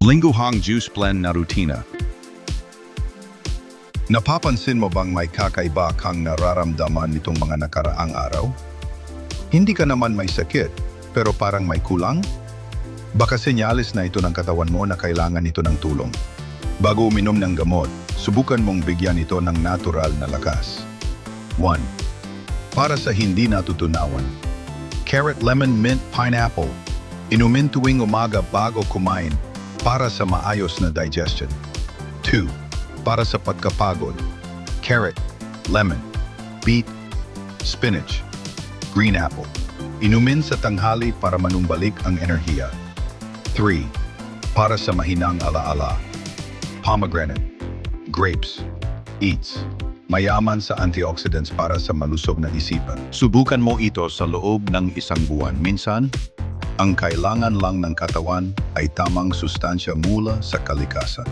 Lingguhang Juice Blend na rutina. Napapansin mo bang may kakaiba kang nararamdaman nitong mga nakaraang araw? Hindi ka naman may sakit, pero parang may kulang? Baka senyales na ito ng katawan mo na kailangan ito ng tulong. Bago uminom ng gamot, subukan mong bigyan ito ng natural na lakas. 1. Para sa hindi natutunawan. Carrot Lemon Mint Pineapple. Inumin tuwing umaga bago kumain para sa maayos na digestion. 2. Para sa pagkapagod. Carrot, lemon, beet, spinach, green apple. Inumin sa tanghali para manumbalik ang enerhiya. 3. Para sa mahinang alaala. Pomegranate, grapes, eats. Mayaman sa antioxidants para sa malusog na isipan. Subukan mo ito sa loob ng isang buwan. Minsan, Ang kailangan lang ng katawan ay tamang sustansya mula sa kalikasan.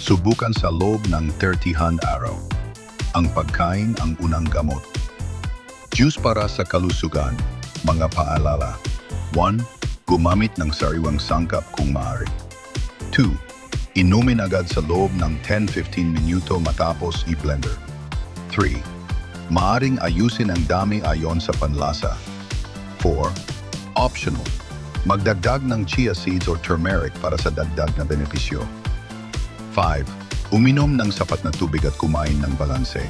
Subukan sa loob ng 30 araw. Ang pagkain ang unang gamot. Juice para sa kalusugan. Mga paalala. 1. Gumamit ng sariwang sangkap kung maaari. 2. Inumin agad sa loob ng 10-15 minuto matapos i-blender. 3. Maaring ayusin ang dami ayon sa panlasa. 4. Optional. Magdagdag ng chia seeds or turmeric para sa dagdag na benepisyo. 5. Uminom ng sapat na tubig at kumain ng balanse.